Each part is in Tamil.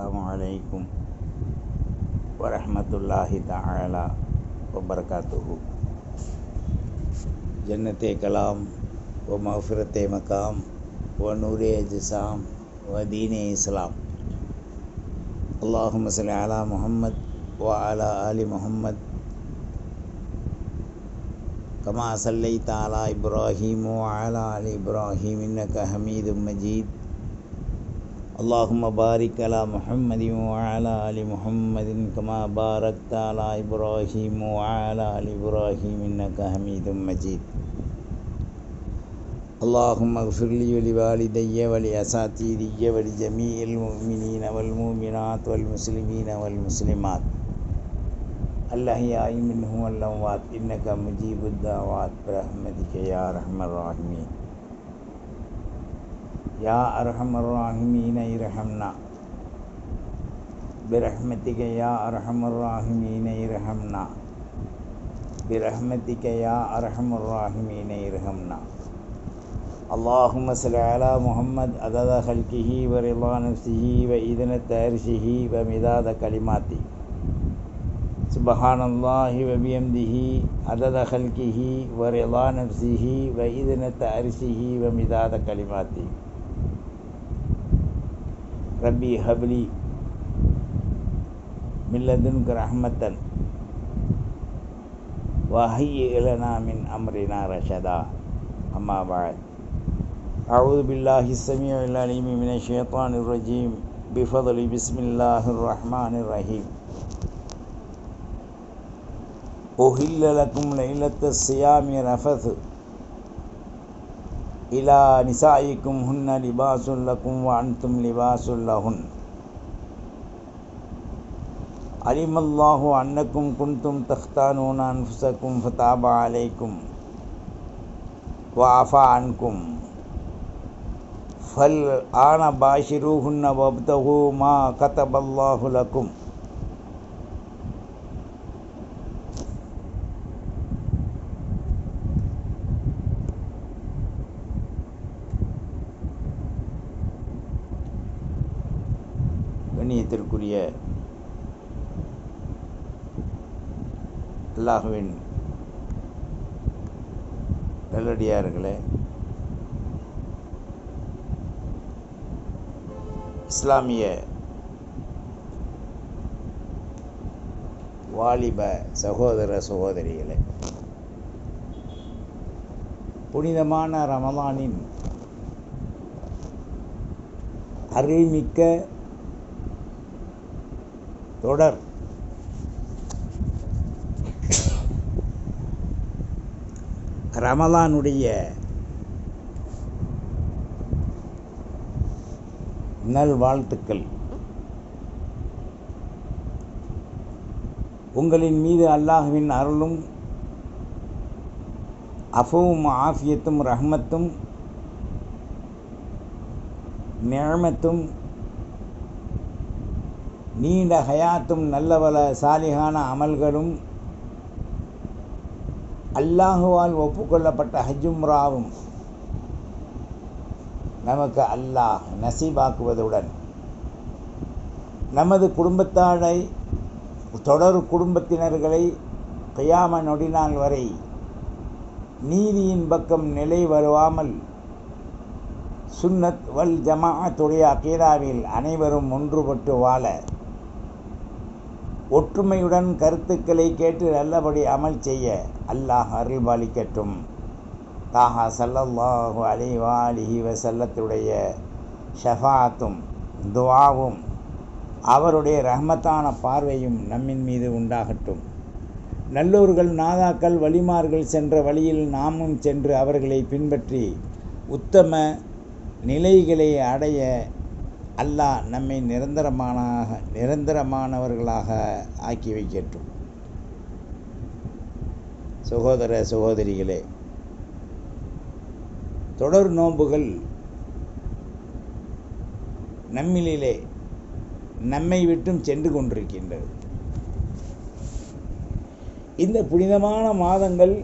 السلام عليكم ورحمة الله تعالى وبركاته. جنت کلام و مغفرت مقام و نور اجسام و دین اسلام. اللهم صل على محمد وعلى آل محمد. كما صليت على إبراهيم وعلى آل إبراهيم إنك حميد مجيد. اللهم بارک علی محمد وعلی آل محمد کما بارکت علی ابراہیم وعلی آل ابراہیم انکا حمید مجید اللهم اغفر لي ولوالدي ولأساتذتي ولجميع المؤمنين والمؤمنات والمسلمين والمسلمات. اللہ عائم ہوں اللہ وات ان الدعوات برحمت کے رحم الرحمین يا أرحم الراحمين ارحمنا. برحمتك يا أرحم الراحمين ارحمنا. برحمتك يا أرحم الراحمين ارحمنا. اللهم صل على محمد عدد خلقه ورضا نفسه وإذنة عرشه ومداد كلماته. سبحان الله وبحمده عدد خلقه ورضا نفسه وإذنة عرشه ومداد كلماته. ربي هب لي من لدنك رحمة وهيئ لنا من أمرنا رشدا. أما بعد أعوذ بالله السميع العليم من الشيطان الرجيم. بفضل بسم الله الرحمن الرحيم. أهل لكم ليلة الصيام رفث. إلى نسائكم هن لباس لكم وأنتم لباس لهن. علم الله أنكم كنتم تختانون أنفسكم فتاب عليكم وعفى عنكم. فالآن باشروهن وابتغوا ما كتب الله لكم. கண்ணியத்திற்குரிய அல்லாஹுவின் நல்லடியார்களே இஸ்லாமிய வாலிப சகோதர சகோதரிகளே புனிதமான ரமலானின் அருள்மிக்க தொடர். ரமலானுடைய நல்வாழ்த்துக்கள். உங்களின் மீது அல்லாஹுவின் அருளும் அஃபவும் ஆஃபியத்தும் ரஹ்மத்தும் நிழமத்தும் நீண்ட ஹயாத்தும் நல்லவல சாலிகான அமல்களும் அல்லாஹுவால் ஒப்புக்கொள்ளப்பட்ட ஹஜ்ஜும்ராவும் நமக்கு அல்லாஹ் நசீபாக்குவதுடன் நமது குடும்பத்தாரை தொடர் குடும்பத்தினர்களை கையாம நொடினால் வரை நீதியின் பக்கம் நிலை வருவாமல் சுன்னத் வல் ஜமாஅத்துடைய அகீதாவில் அனைவரும் ஒன்றுபட்டு வாழ ஒற்றுமையுடன் கருத்துக்களை கேட்டு நல்லபடி அமல் செய்ய அல்லாஹ் அறிவாளிக்கட்டும் தாஹா சல்லல்லாஹு அலிவாலிஹி வசல்லத்துடைய ஷஃபாத்தும் துவாவும் அவருடைய ரஹமத்தான பார்வையும் நம்மின் மீது உண்டாகட்டும். நல்லோர்கள் நாதாக்கள் வழிமார்கள் சென்ற வழியில் நாமும் சென்று அவர்களை பின்பற்றி உத்தம நிலைகளை அடைய அல்லாஹ் நம்மை நிரந்தரமானாக நிரந்தரமானவர்களாக ஆக்கி வைக்கட்டும். சகோதர சகோதரிகளே தொடர் நோன்புகள் நம்மிலே நம்மை விட்டும் சென்று கொண்டிருக்கின்றது. இந்த புனிதமான மாதங்கள்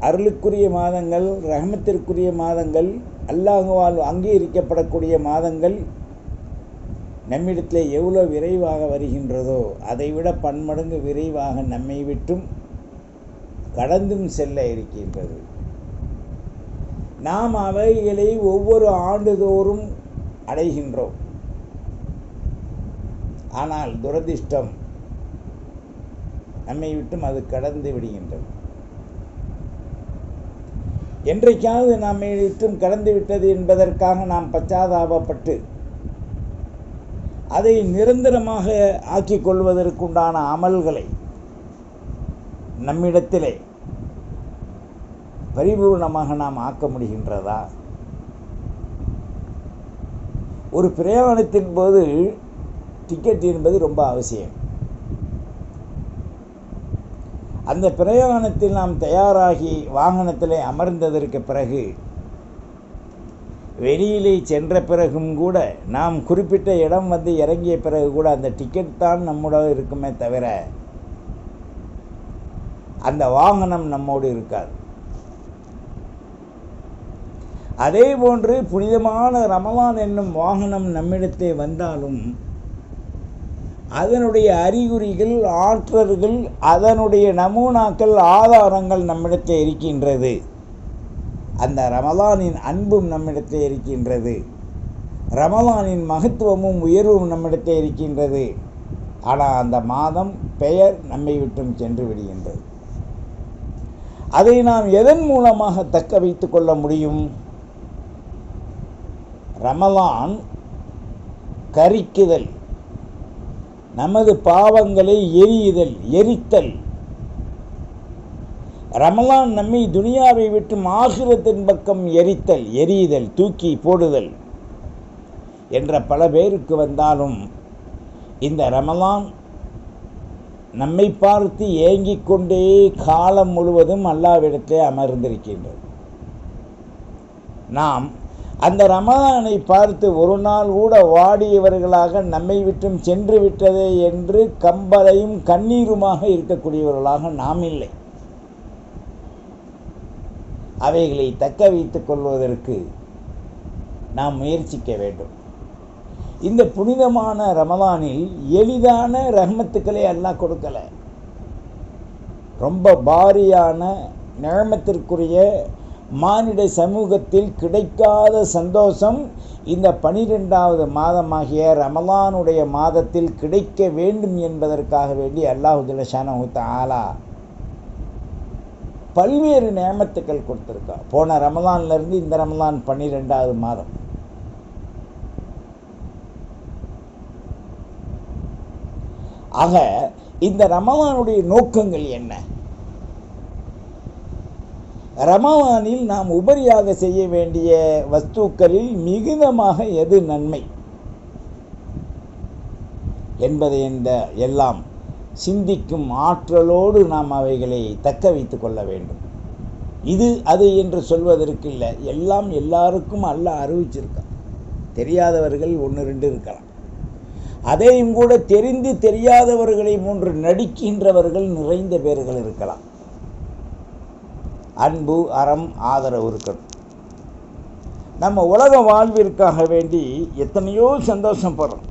அருளுக்குரிய மாதங்கள் ரஹமத்திற்குரிய மாதங்கள் அல்லாஹுவால் அங்கீகரிக்கப்படக்கூடிய மாதங்கள் நம்மிடத்தில் எவ்வளோ விரைவாக வருகின்றதோ அதைவிட பன்மடங்கு விரைவாக நம்மை விட்டும் கடந்தும் செல்ல இருக்கின்றது. நாம் அவைகளை ஒவ்வொரு ஆண்டுதோறும் அடைகின்றோம். ஆனால் துரதிர்ஷ்டம் நம்மை விட்டும் அது கடந்து விடுகின்றது. என்றைக்காவது நம்மை விட்டும் கடந்து விட்டது என்பதற்காக நாம் பச்சாதாபப்பட்டு அதை நிரந்தரமாக ஆக்கிக் கொள்வதற்குண்டான அமல்களை நம்மிடத்திலே பரிபூர்ணமாக நாம் ஆக்க முடிகின்றதா? ஒரு பிரயாணத்தின் போது டிக்கெட் என்பது ரொம்ப அவசியம். அந்த பிரயாணத்தில் நாம் தயாராகி வாகனத்தில் அமர்ந்ததற்கு பிறகு வெளியிலே சென்ற பிறகும் கூட நாம் குறிப்பிட்ட இடம் வந்து இறங்கிய பிறகு கூட அந்த டிக்கெட் தான் நம்மோட இருக்குமே தவிர அந்த வாகனம் நம்மோடு இருக்காது. அதே போன்று புனிதமான ரமலான் என்னும் வாகனம் நம்மிடத்தே வந்தாலும் அதனுடைய அறிகுறிகள் ஆற்றர்கள் அதனுடைய நமூனாக்கள் ஆதாரங்கள் நம்மிடத்தில் இருக்கின்றது. அந்த ரமலானின் அன்பும் நம்மிடத்தில் இருக்கின்றது. ரமலானின் மகத்துவமும் உயர்வும் நம்மிடத்தில் இருக்கின்றது. ஆனால் அந்த மாதம் பெயர் நம்மை விட்டும் சென்று விடுகின்றது. அதை நாம் எதன் மூலமாக தக்க வைத்து கொள்ள முடியும்? ரமலான் கரிக்குதல் நமது பாவங்களை எரியுதல் எரித்தல் ரமலான் நம்மை துனியாவை விட்டு ஆகிரத்தின் பக்கம் எரித்தல் எரியுதல் தூக்கி போடுதல் என்ற பல பேருக்கு வந்தாலும் இந்த ரமலான் நம்மை பார்த்து ஏங்கிக் கொண்டே காலம் முழுவதும் அல்லாவிடத்திலே அமர்ந்திருக்கின்றது. நாம் அந்த ரமலானை பார்த்து ஒரு நாள் கூட வாடியவர்களாக நம்மை விட்டும் சென்று விட்டதே என்று கம்பலையும் கண்ணீருமாக இருக்கக்கூடியவர்களாக நாம் இல்லை. அவைகளை தக்க வைத்துக் கொள்வதற்கு நாம் முயற்சிக்க வேண்டும். இந்த புனிதமான ரமலானில் எளிதான ரஹமத்துக்களை எல்லாம் கொடுக்கலை. ரொம்ப பாரியான நிழமத்திற்குரிய மானிட சமூகத்தில் கிடைக்காத சந்தோஷம் இந்த பனிரெண்டாவது மாதமாகிய ரமலானுடைய மாதத்தில் கிடைக்க வேண்டும் என்பதற்காக வேண்டி அல்லாஹு ஜலஷானு ஆலா பல்வேறு நியமத்துக்கள் கொடுத்துருக்கா. போன ரமலான்லேருந்து இந்த ரமலான் பன்னிரெண்டாவது மாதம். ஆக இந்த ரமலானுடைய நோக்கங்கள் என்ன? ரமலானில் நாம் உபரியாக செய்ய வேண்டிய வஸ்துக்களில் மிகுதமாக எது நன்மை? என்பதை இந்த எல்லாம் சிந்திக்கும் ஆற்றலோடு நாம் அவைகளை தக்க வைத்து கொள்ள வேண்டும். இது அது என்று சொல்வதற்கு இல்லை. எல்லாம் எல்லாருக்கும் அல்ல அறிவிச்சிருக்கான் தெரியாதவர்கள் ஒன்று ரெண்டு இருக்கலாம். அதையும் கூட தெரிந்து தெரியாதவர்களை மூன்று நடிக்கின்றவர்கள் நிறைந்த பேர்கள் இருக்கலாம். அன்பு அறம் ஆதரவு இருக்கணும். நம்ம உலக வாழ்விற்காக வேண்டி எத்தனையோ சந்தோஷப்படுறோம்.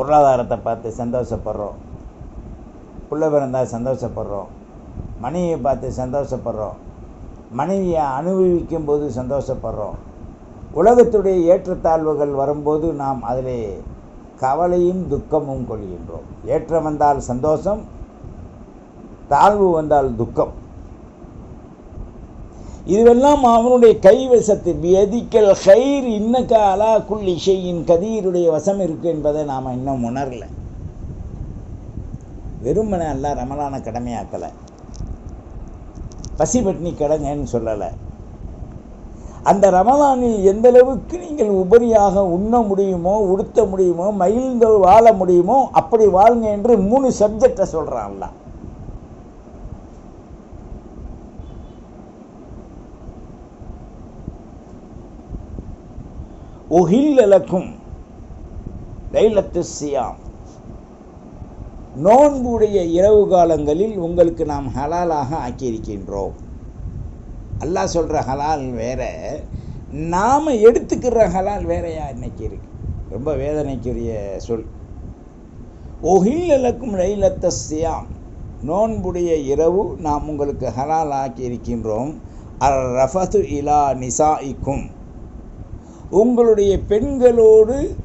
பொருளாதாரத்தை பார்த்து சந்தோஷப்படுறோம். புள்ள பிறந்தால் சந்தோஷப்படுறோம். மனைவியை பார்த்து சந்தோஷப்படுறோம். மனைவியை அனுபவிக்கும் போது சந்தோஷப்படுறோம். உலகத்துடைய ஏற்றத்தாழ்வுகள் வரும்போது நாம் அதிலே கவலையும் துக்கமும் கொள்கின்றோம். ஏற்றம் வந்தால் சந்தோஷம் தாழ்வு வந்தால் துக்கம். இதுவெல்லாம் அவனுடைய கைவசத்து. வியதிக்கல் ஹைர் இன்னக்க அலா குள்ளி ஷெய்யின் கதீருடைய வசம் இருக்கு என்பதை நாம் இன்னும் உணரல. வெறுமனை அல்ல ரமலான கடமையாக்கலை. பசி பட்னி கடங்கன்னு சொல்லலை. அந்த ரமலானில் எந்த அளவுக்கு நீங்கள் உபரியாக உண்ண முடியுமோ உடுத்த முடியுமோ மகிழ்ந்து வாழ முடியுமோ அப்படி வாழ்ங்க என்று மூணு சப்ஜெக்டை சொல்கிறான்லாம் ஒஹில்லலக்கும் லைலத்து சியாம். நோன்புடைய இரவு காலங்களில் உங்களுக்கு நாம் ஹலாலாக ஆக்கியிருக்கின்றோம். அல்லாஹ் சொல்கிற ஹலால் வேற நாம் எடுத்துக்கிற ஹலால் வேறையா இன்னைக்கு இருக்கு. ரொம்ப வேதனைக்குரிய சொல். ஒஹில்லக்கும் லைலத்த சியாம். நோன்புடைய இரவு நாம் உங்களுக்கு ஹலால் ஆக்கி இருக்கின்றோம் அர் ரஃபது இலா நிசாஇக்கும். உங்களுடைய பெண்களோடு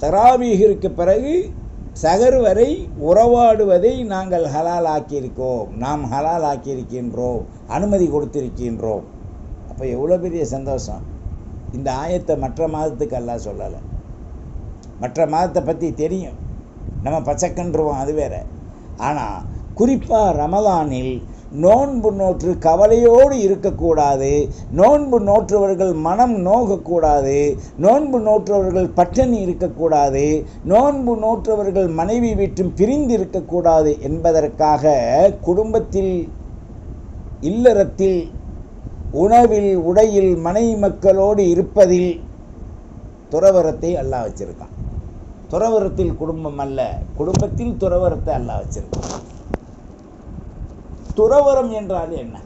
தராவீகிற்கு பிறகு சகர் வரை உறவாடுவதை நாங்கள் ஹலால் ஆக்கியிருக்கோம் நாம் ஹலால் ஆக்கியிருக்கின்றோம் அனுமதி கொடுத்திருக்கின்றோம். அப்போ எவ்வளோ பெரிய சந்தோஷம். இந்த ஆயத்தை மற்ற மாதத்துக்கு எல்லாம் சொல்லலை. மற்ற மாதத்தை பற்றி தெரியும். நம்ம பச்சைக்கன்றுவோம் அது வேற. ஆனால் குறிப்பாக ரமலானில் நோன்பு நோற்று கவலையோடு இருக்கக்கூடாது. நோன்பு நோற்றவர்கள் மனம் நோகக்கூடாது. நோன்பு நோற்றவர்கள் பட்டினி இருக்கக்கூடாது. நோன்பு நோற்றவர்கள் மனைவி வீட்டும் பிரிந்து இருக்கக்கூடாது என்பதற்காக குடும்பத்தில் இல்லறத்தில் உணவில் உடையில் மனைவி மக்களோடு இருப்பதில் துறவரத்தை அல்லாஹ் வச்சிருக்கான். துறவரத்தில் குடும்பம் அல்ல குடும்பத்தில் துறவரத்தை அல்லாஹ் வச்சிருக்கான். துறவரம் என்றால் என்ன?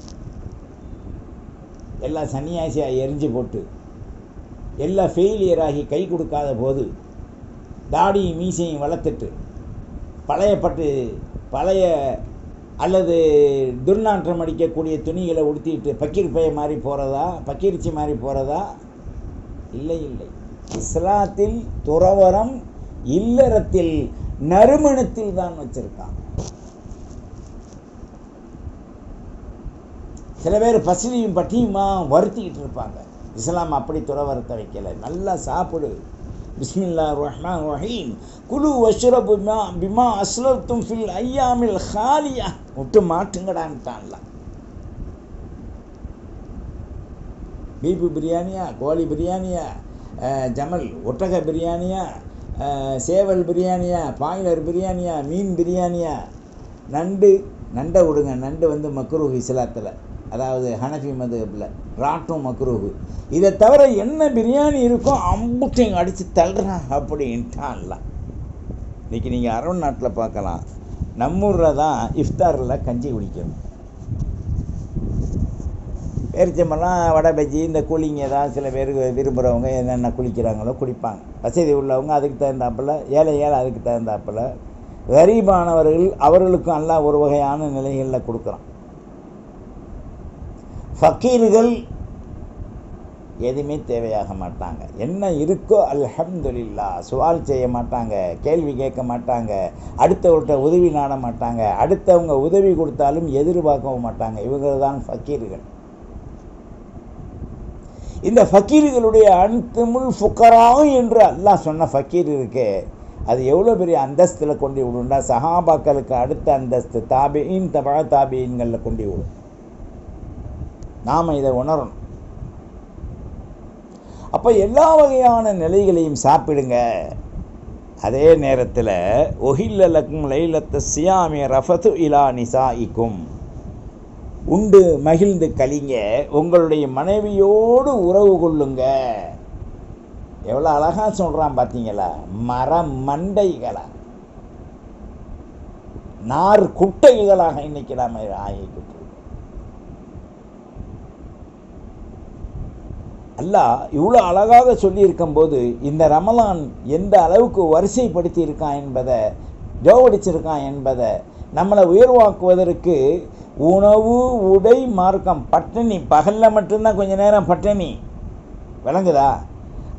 எல்லாம் சன்னியாசியாக எரிஞ்சு போட்டு எல்லாம் ஃபெயிலியராகி கை கொடுக்காத போது தாடியும் மீசையும் வளர்த்துட்டு பழையப்பட்டு பழைய அல்லது துர்நாற்றம் அடிக்கக்கூடிய துணிகளை உடுத்திட்டு பக்கீர் பைய மாதிரி போகிறதா பக்கீரிச்சி மாதிரி போகிறதா இல்லை இல்லை. இஸ்லாத்தில் துறவரம் இல்லறத்தில் நறுமணத்தில் தான் வச்சுருக்காங்க சில பேர் பசிலையும் பட்டியுமா வருத்திக்கிட்டு இருப்பாங்க. இஸ்லாம் அப்படி துறவரத்தை வைக்கலை. நல்லா சாப்பிடு. பிஸ்மில்லா ரஹ்மான் ரஹீம். குலு வஷ்ரபு பிமா பிமா அஸ்லத்தும் ஃபில் ஐயாமில் ஹாலியா. விட்டு மாட்டுங்கடான்ட்டான்ல பீப்பு பிரியாணியா? கோழி பிரியாணியா? ஜமல் ஒட்டக பிரியாணியா? சேவல் பிரியாணியா? பாய்லர் பிரியாணியா? மீன் பிரியாணியா? நண்டு நண்டை விடுங்க. நண்டு வந்து மக்ரூஹ் இஸ்லாத்தில். அதாவது ஹனஃபி மதுபில் ராட்டும் மக்ரூஹு. இதை தவிர என்ன பிரியாணி இருக்கோ அம்புட்டையும் அடித்து தள்ளுறான் அப்படின்ட்டான்ல. இன்றைக்கி நீங்கள் அரவண் நாட்டில் பார்க்கலாம். நம்மூரில் தான் இஃப்தாரில் கஞ்சி குடிக்கணும். பேரிச்சம்பழம் வடை பஜ்ஜி இந்த கூலிங் ஏதாவது சில பேர் விரும்புகிறவங்க என்னென்ன குளிக்கிறாங்களோ குடிப்பாங்க. வசதி உள்ளவங்க அதுக்கு தகுந்தாப்புல ஏழை ஏழை அதுக்கு தகுந்தாப்புல. கரீபானவர்கள் அவர்களுக்கும் எல்லாம் ஒரு வகையான நிலைகளில் கொடுக்குறான். ஃபக்கீர்கள் எதுவுமே தேவையாக மாட்டாங்க. என்ன இருக்கோ அல்ஹம்துல்லா சுவால் செய்ய மாட்டாங்க கேள்வி கேட்க மாட்டாங்க அடுத்தவர்கிட்ட உதவி நாட மாட்டாங்க அடுத்தவங்க உதவி கொடுத்தாலும் எதிர்பார்க்கவும் மாட்டாங்க. இவங்க தான் ஃபக்கீர்கள் இந்த ஃபக்கீர்களுடைய அன்துமுல் ஃபுக்கரா என்று அல்லாஹ் சொன்ன ஃபக்கீர் இருக்கே. அது எவ்வளோ பெரிய அந்தஸ்தில் கொண்டு விடும்னா சஹாபாக்களுக்கு அடுத்த அந்தஸ்து தாபியின் தபா தாபியின்களில் கொண்டு விடும் நாம் இதை உணரணும். அப்போ எல்லா வகையான நிலைகளையும் சாப்பிடுங்க. அதே நேரத்தில் ஒஹில்ல லக்கும் லைலத்த சியாமி ரஃபது இலா நிசா இக்கும் உண்டு மகிழ்ந்து கலிங்க உங்களுடைய மனைவியோடு உறவு கொள்ளுங்க. எவ்வளோ அழகாக சொல்கிறான் பார்த்தீங்களா மர மண்டைகளாக நார் குட்டைகளாக இன்னைக்கு நாம் ஆகிக்கிட்டு அல்லாஹ் இவ்வளோ அழகாக சொல்லியிருக்கும் போது இந்த ரமலான் எந்த அளவுக்கு வரிசைப்படுத்தி இருக்கான் என்பதை ஜோவடிச்சிருக்கான் என்பதை நம்மளை உயர்வாக்குவதற்கு உணவு உடை மார்க்கம் பட்டினி பகலில் மட்டும்தான் கொஞ்ச நேரம் பட்டினி. விளங்குதா?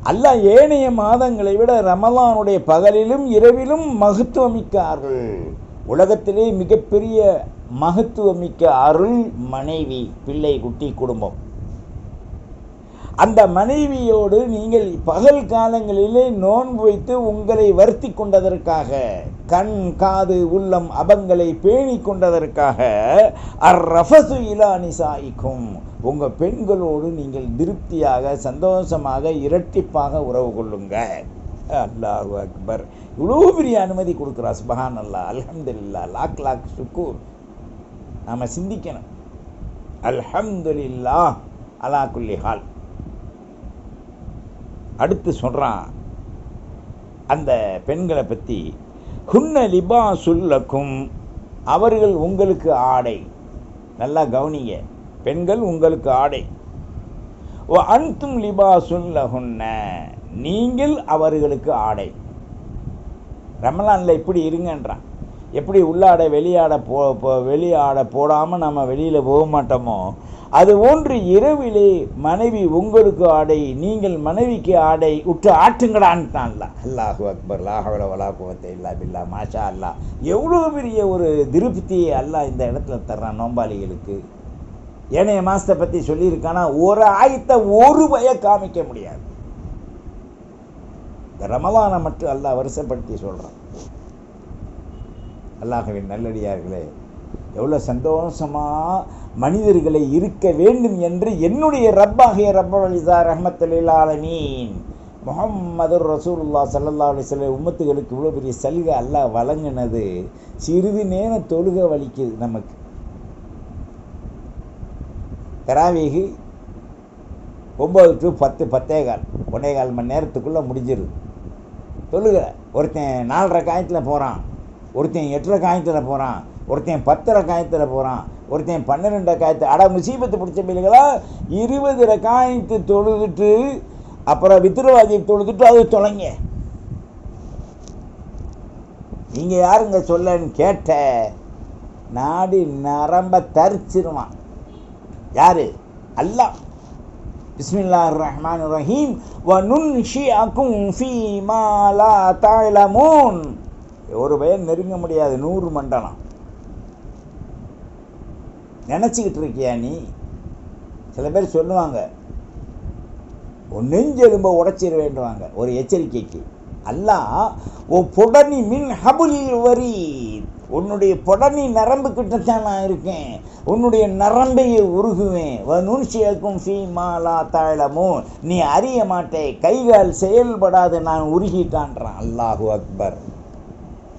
அல்ல ஏனைய மாதங்களை விட ரமலானுடைய பகலிலும் இரவிலும் மகத்துவமிக்கார்கள். உலகத்திலே மிகப்பெரிய மகத்துவமிக்க அருள் மனைவி பிள்ளை குட்டி குடும்பம். அந்த மனைவியோடு நீங்கள் பகல் காலங்களிலே நோன்பு வைத்து உங்களை வருத்தி கொண்டதற்காக கண் காது உள்ளம் அபங்களை பேணி கொண்டதற்காக அர்ரஃபசு இலா நிசாய்க்கும் உங்கள் பெண்களோடு நீங்கள் திருப்தியாக சந்தோஷமாக இரட்டிப்பாக உறவு கொள்ளுங்க அல்லாஹ் அக்பர். இவ்வளோ பெரிய அனுமதி கொடுக்குறா சுபஹான் அல்லா அல்ஹம்துலில்லா. லாக் லாக் சுக்கூர். நாம் சிந்திக்கணும். அல்ஹம்துலில்லா. அலா குல்லி ஹால். அடுத்து சொல்கிறான் அந்த பெண்களை பற்றி ஹுன்ன லிபா சுல்லக்கும் அவர்கள் உங்களுக்கு ஆடை. நல்லா கவனிங்க பெண்கள் உங்களுக்கு ஆடை. ஓ அன்தும் லிபா லஹுன்ன நீங்கள் அவர்களுக்கு ஆடை. ரமலானில் இப்படி இருங்கன்றான். எப்படி உள்ளாட வெளியாட போ போ- வெளியாட போடாமல் நம்ம வெளியில் போக மாட்டோமோ அது ஒன்று இரவிலே மனைவி உங்களுக்கு ஆடை நீங்கள் மனைவிக்கு ஆடை உற்று ஆற்றுங்கடான்ட்டான்ல அல்லாஹு அக்பர் லாஹவல வலா குவத்தை இல்லா பில்லா மாஷா அல்லா. எவ்வளோ பெரிய ஒரு திருப்தியை அல்லாஹ் இந்த இடத்துல தர்றான் நோம்பாளிகளுக்கு. ஏனைய மாதத்தை பற்றி சொல்லியிருக்கானா ஒரு ஆயத்தை ஒரு பய காமிக்க முடியாது. இந்த ரமலானை மட்டும் அல்லாஹ் வருஷப்படுத்தி சொல்கிறான் அல்லாஹவின் நல்லடியார்களே எவ்வளோ சந்தோஷமாக மனிதர்களை இருக்க வேண்டும் என்று என்னுடைய ரப்பாகிய ரப்பலிசா ரஹமத்துலில் முகம்மது ரசூலுல்லா சல்லல்லா அலிஸ்ல உம்மத்துகளுக்கு இவ்வளோ பெரிய சலுகை அல்லாஹ் வழங்கினது. சிறிது நேரம் தொழுக வலிக்குது நமக்கு. தராவீகு ஒம்பது டு பத்து பத்தே கால் ஒன்னே கால் மணி நேரத்துக்குள்ளே முடிஞ்சிருது. தொழுக. ஒருத்தன் நாலரை காயத்தில் போகிறான் ஒருத்தன் எட்டரை காயத்தில் போகிறான் ஒருத்தன் பத்தரை காயத்தில் போகிறான் ஒருத்தன் பன்னிரெண்டு காயத்து அட முசீபத்து பிடிச்ச பிள்ளைகளா? இருபது காயத்து தொழுதுட்டு அப்புறம் வித்திரவாதியை தொழுதுட்டு அது தொலைங்க. நீங்கள் யாருங்க சொல்லன்னு கேட்ட நாடி நரம்ப தரிச்சிருவான். யாரு? அல்லாஹ். பிஸ்மில்லா ரஹ்மான் ரஹீம். வ நுன்ஷிஅக்கும் ஃபீ மா ஒரு பயம் நெருங்க முடியாது நூறு மண்டலம். நினச்சிக்கிட்டு இருக்கியா நீ? சில பேர் சொல்லுவாங்க உன் எலும்ப உடைச்சிட வேண்டுவாங்க. ஒரு எச்சரிக்கைக்கு. அல்லாஹ் ஓ புடனி மின் ஹபுலில் வரி உன்னுடைய புடனி நரம்பு கிட்டத்தான் தான் நான் இருக்கேன். உன்னுடைய நரம்பையை உருகுவேன். நுண்சியக்கும் ஃபீ மாலா தாழமும் நீ அறிய மாட்டே கைகால் செயல்படாது நான் உருகிட்டான்றான். அல்லாஹு அக்பர்.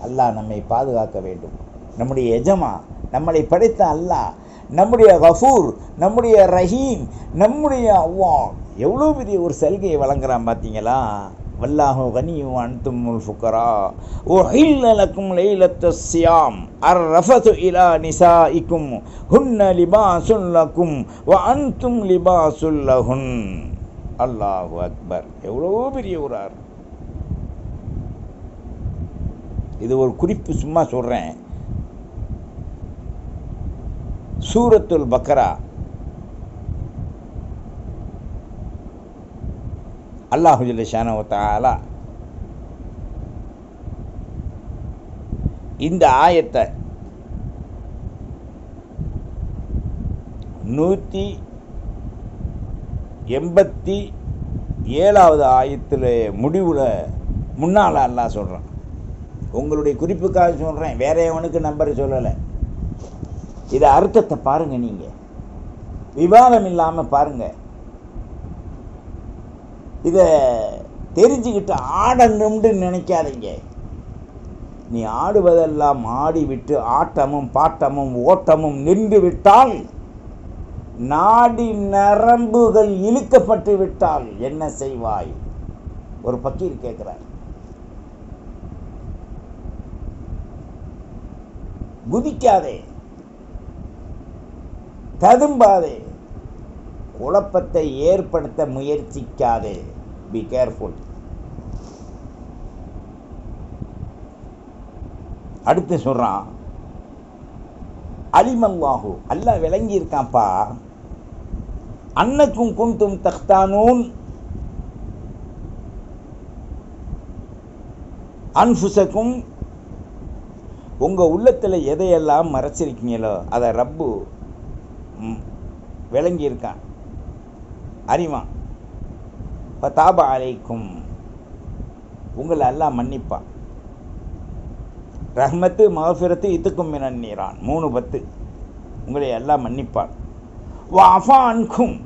அல்லாஹ் நம்மை பாதுகாக்க வேண்டும். நம்முடைய எஜமா நம்மளை படைத்த அல்லாஹ் நம்முடைய கஃபூர் நம்முடைய ரஹீம் நம்முடைய அவ்வா. எவ்வளோ பெரிய ஒரு சலுகையை வழங்குறான் பார்த்தீங்களா? வல்லாஹு கனியும் அன்துமுல் ஃபுக்கரா. ஓ லக்கும் லைலத்த சியாம் அர் ரஃபது இலா நிசாஇக்கும். ஹுன்ன லிபா சுல்லக்கும் வ அன்தும் லிபா சுல்லஹுன் அல்லாஹு அக்பர். எவ்வளோ பெரிய ஒரு இது ஒரு குறிப்பு சும்மா சொல்கிறேன் சூரத்துல் பக்கரா அல்லாஹு ஷானவத்தாலா இந்த ஆயத்தை நூற்றி எண்பத்தி ஏழாவது ஆயத்தில் முடிவில் முன்னால் அல்லாஹ் சொல்கிறான் உங்களுடைய குறிப்புக்காக சொல்கிறேன் வேற எவனுக்கு நம்பர் சொல்லலை. இது அர்த்தத்தை பாருங்கள் நீங்கள் விவாதம் இல்லாமல் பாருங்கள் இதை தெரிஞ்சுக்கிட்டு ஆடணும்னு நினைக்காதீங்க. நீ ஆடுவதெல்லாம் ஆடிவிட்டு ஆட்டமும் பாட்டமும் ஓட்டமும் நின்று விட்டால் நாடி நரம்புகள் இழுக்கப்பட்டு விட்டால் என்ன செய்வாய்? ஒரு பக்கீர் கேட்கிறார் குதிக்காதே. ததும்பாதே. குழப்பத்தை ஏற்படுத்த முயற்சிக்காதே. பி கேர்ஃபுல் அடுத்து சொல்கிறான் அலிமல்லாஹு. அல்லாஹ் விளங்கி இருக்கான்ப்பா அன்னக்கும் குந்தும் தக்தானூன் அன்ஃபுசக்கும் உங்கள் உள்ளத்தில் எதையெல்லாம் மறைச்சிருக்கீங்களோ அதை ரப்பு ம், விளங்கி அறிவான் இப்போ அலைக்கும். உங்களை எல்லாம் மன்னிப்பான். ரஹ்மத்து மகஃபிரத்து இதுக்கும் மினன் நீரான். மூணு பத்து. உங்களை எல்லாம் மன்னிப்பான். வாஃபா அன்கும்.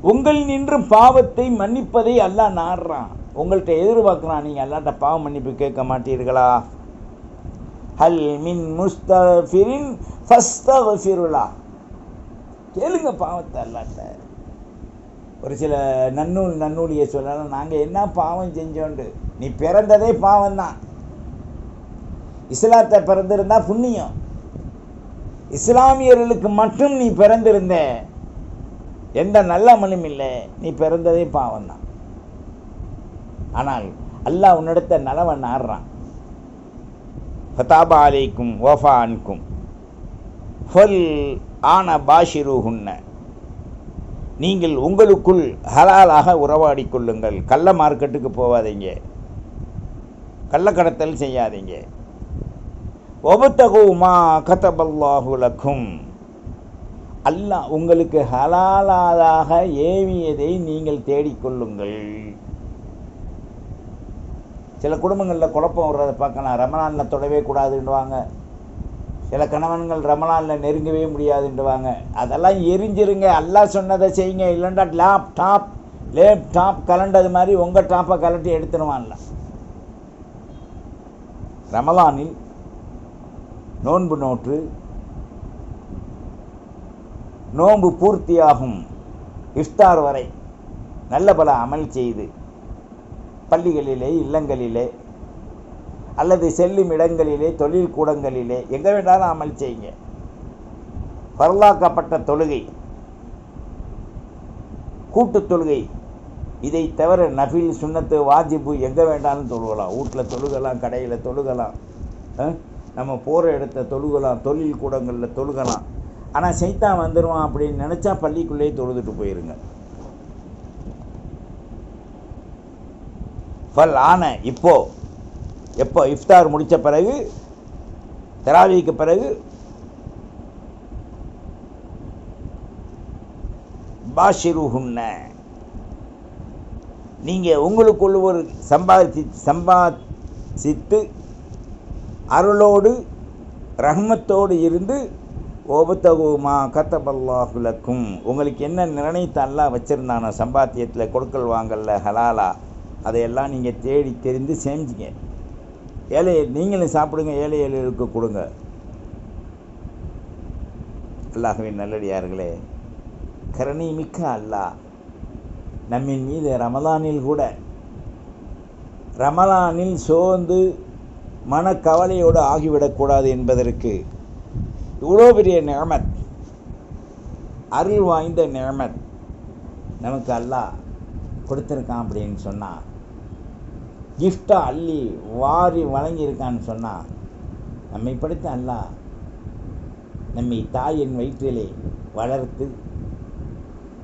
உங்கள் நின்று பாவத்தை மன்னிப்பதை எல்லாம் நாடுறான். உங்கள்கிட்ட எதிர்பார்க்குறான் நீங்கள் எல்லாட்ட பாவம் மன்னிப்பு கேட்க மாட்டீர்களா? ஹல் மின் முஸ்தஃபிரின் ஃபஸ்தஃபிருலா. கேளுங்க பாவத்தை அல்லாட்ட. ஒரு சில நன்னூல் நன்னூலியை சொல்லலாம் நாங்கள் என்ன பாவம் செஞ்சோண்டு? நீ பிறந்ததே பாவம்தான். இஸ்லாத்தை பிறந்திருந்தா புண்ணியம். இஸ்லாமியர்களுக்கு மட்டும் நீ பிறந்திருந்த எந்த நல்ல மனும் இல்லை. நீ பிறந்ததே பாவம் தான் ஆனால் அல்லாஹ் உன்னிடத்த நலவன் ஆடுறான் ஃபதாபா அலைக்கும் ஓஃபா அன்கும். ஃபல் ஆன பாஷிருஹுன்ன. நீங்கள் உங்களுக்குள் ஹலாலாக உறவாடி கொள்ளுங்கள். கள்ள மார்க்கெட்டுக்கு போகாதீங்க கள்ளக்கடத்தல் செய்யாதீங்க. ஒபத்தகுமா கதபல்லாஹு லக்கும். அல்லாஹ் உங்களுக்கு ஹலாலாதாக ஏவியதை நீங்கள் தேடிக்கொள்ளுங்கள் சில குடும்பங்களில் குழப்பம் வர்றதை பார்க்கலாம் ரமணானில் தொடவே கூடாதுன்னுவாங்க. சில கணவன்கள் ரமலானில் நெருங்கவே முடியாதுன்றவாங்க. அதெல்லாம் எரிஞ்சிருங்க. எல்லாம் சொன்னதை செய்யுங்க. இல்லைண்டா லேப்டாப் லேப்டாப் கலண்டது மாதிரி உங்கள் டாப்பை கலட்டி எடுத்துருவான்ல. ரமலானில் நோன்பு நோற்று நோன்பு பூர்த்தியாகும் இஃப்தார் வரை நல்ல பல அமல் செய்து பள்ளிகளிலே இல்லங்களிலே அல்லது செல்லும் இடங்களிலே தொழில் கூடங்களிலே எங்கே வேண்டாலும் அமல் செய்யுங்க. பரலாக்கப்பட்ட தொழுகை கூட்டு தொழுகை இதை தவிர நஃபில் சுண்ணத்து வாஜிபு எங்கே வேண்டாலும் தொழுகலாம். வீட்டில் தொழுகலாம் கடையில் தொழுகலாம் நம்ம போகிற இடத்த தொழுகலாம் தொழில் கூடங்களில் தொழுகலாம். ஆனால் சைத்தான் வந்துடுவான் அப்படின்னு நினச்சா பள்ளிக்குள்ளேயே தொழுதுட்டு போயிருங்க. ஃபல் ஆன இப்போது எப்போ இஃப்தார் முடித்த பிறகு தராவிக்கு பிறகு பாஷிருஹுன்ன. நீங்கள் உங்களுக்குள்ள ஒரு சம்பாதி சம்பாதித்து அருளோடு ரஹ்மத்தோடு இருந்து ஓபத்தகுமா கத்தபல்லாஹுலக்கும் உங்களுக்கு என்ன நிர்ணயித்த அல்லாஹ் வச்சுருந்தானோ சம்பாத்தியத்தில் கொடுக்கல் வாங்கல்ல ஹலாலா அதையெல்லாம் நீங்கள் தேடி தெரிந்து சேமிச்சிங்க ஏழை நீங்களும் சாப்பிடுங்க ஏழை ஏழைகளுக்கு கொடுங்க. அல்லாஹுவின் நல்லடியார்களே கருணை மிக்க அல்லாஹ் நம்மின் மீது ரமலானில் கூட ரமலானில் சோர்ந்து மனக்கவலையோடு ஆகிவிடக்கூடாது என்பதற்கு இவ்வளோ பெரிய நியமத் அருள் வாய்ந்த நியமத் நமக்கு அல்லாஹ் கொடுத்துருக்கான் அப்படின்னு சொன்னால் கிஃப்டாக அள்ளி வாரி வழங்கியிருக்கான்னு சொன்னால் நம்மை படைத்த அல்லாஹ் நம்மை தாயின் வயிற்றிலே வளர்த்து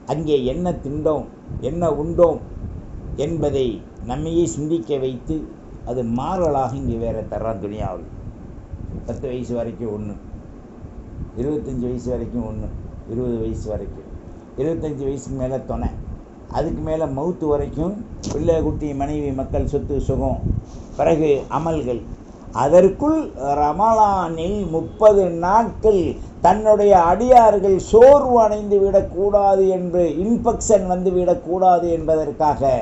அங்கே என்ன திண்டோம் என்ன உண்டோம் என்பதை நம்மையே சிந்திக்க வைத்து அது மாறலாக இங்கே வேறு தர்றான் துணியாவில். பத்து வயசு வரைக்கும் ஒன்று இருபத்தஞ்சி வயசு வரைக்கும் ஒன்று இருபது வயசு வரைக்கும். இருபத்தஞ்சி வயசுக்கு மேலே துணை. அதுக்கு மேலே மவுத்து வரைக்கும் பிள்ளை குட்டி மனைவி மக்கள் சொத்து சுகம் பிறகு அமல்கள். அதற்குள் ரமலானில் முப்பது நாட்கள் தன்னுடைய அடியார்கள் சோர்வு அடைந்து விடக்கூடாது என்று இன்ஃபெக்ஷன் வந்து விடக்கூடாது என்பதற்காக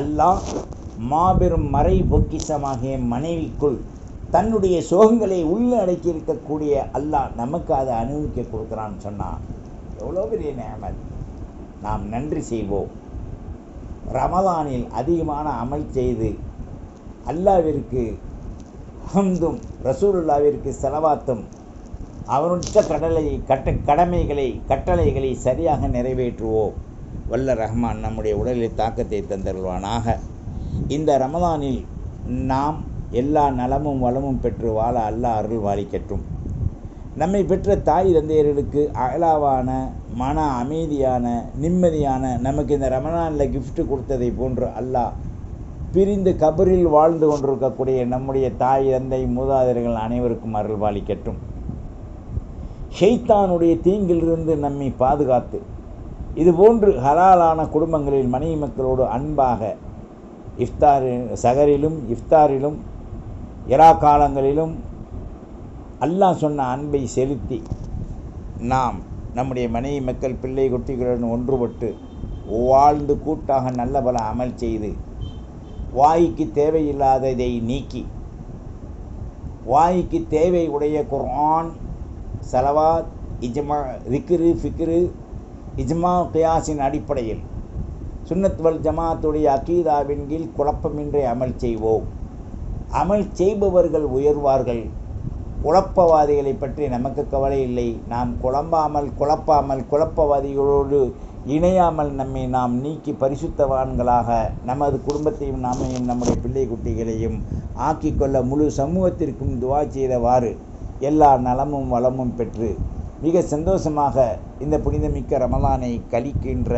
அல்லாஹ் மாபெரும் மறை பொக்கிசமாகிய மனைவிக்குள் தன்னுடைய சோகங்களை உள்ளடக்கி இருக்கக்கூடிய அல்லாஹ் நமக்கு அதை அனுபவிக்க கொடுக்குறான்னு சொன்னான் எவ்வளோ பெரிய நேமல் நாம் நன்றி செய்வோம். ரமலானில் அதிகமான அமல் செய்து அல்லாவிற்கு ஹம்தும் ரசூலுல்லாவிற்கு செலவாத்தும் அவனுடைய கடலை கட்ட கடமைகளை கட்டளைகளை சரியாக நிறைவேற்றுவோம். வல்ல ரஹ்மான் நம்முடைய உடலில் தாக்கத்தை தந்தருள்வானாக. இந்த ரமலானில் நாம் எல்லா நலமும் வளமும் பெற்று வாழ அல்லாஹ் அருள் வாழிக்கட்டும் நம்மை பெற்ற தாய் தந்தையர்களுக்கு அகலாவான மன அமைதியான நிம்மதியான நமக்கு இந்த ரமணானில் கிஃப்ட் கொடுத்ததை போன்று அல்லாஹ் பிரிந்து கபரில் வாழ்ந்து கொண்டிருக்கக்கூடிய நம்முடைய தாய் தந்தை மூதாதையர்கள் அனைவருக்கும் அருள் பாலிக்கட்டும் ஷெய்தானுடைய தீங்கிலிருந்து நம்மை பாதுகாத்து இதுபோன்று ஹலாலான குடும்பங்களில் மனைவி மக்களோடு அன்பாக இஃப்தாரி சகரிலும் இஃப்தாரிலும் இரா காலங்களிலும் அல்லாஹ் சொன்ன அன்பை செலுத்தி நாம் நம்முடைய மனைவி மக்கள் பிள்ளை குட்டிகளுடன் ஒன்றுபட்டு வாழ்ந்து கூட்டாக நல்ல பல அமல் செய்து வாய்க்கு தேவையில்லாததை நீக்கி வாய்க்கு தேவை உடைய குர்ஆன் சலவாத் இஜ்மா ரிக்ரு ஃபிக்ரு இஜ்மா கியாஸின் அடிப்படையில் சுன்னத் வல் ஜமாத்துடைய அகீதாவின் கீழ் குழப்பமின்றி அமல் செய்வோம். அமல் செய்பவர்கள் உயர்வார்கள். குழப்பவாதிகளை பற்றி நமக்கு கவலை இல்லை. நாம் குழம்பாமல் குழப்பாமல் குழப்பவாதிகளோடு இணையாமல் நம்மை நாம் நீக்கி பரிசுத்தவான்களாக நமது குடும்பத்தையும் நாமையும் நம்முடைய பிள்ளை குட்டிகளையும் ஆக்கிக்கொள்ள முழு சமூகத்திற்கும் துவா செய்தவாறு எல்லா நலமும் வளமும் பெற்று மிக சந்தோஷமாக இந்த புனிதமிக்க ரமலானை கழிக்கின்ற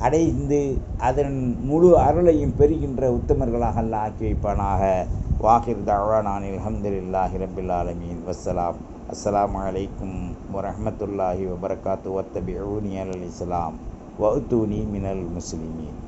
அடைந்து அதன் முழு அருளையும் பெறுகின்ற உத்தமர்களாக அல்லாஹ் ஆக்கி வைப்பானாக. வாஹிர் தவானான் அல்ஹம்துலில்லாஹி ரபில் ஆலமீன். வசலாம் அஸ்ஸலாமு அலைக்கும் வரஹ்மத்துல்லாஹி வபரகாத்து. வத்தபிஊனி அலல் இஸ்லாம். வவுத்தூனி மினல் முஸ்லிமீன்.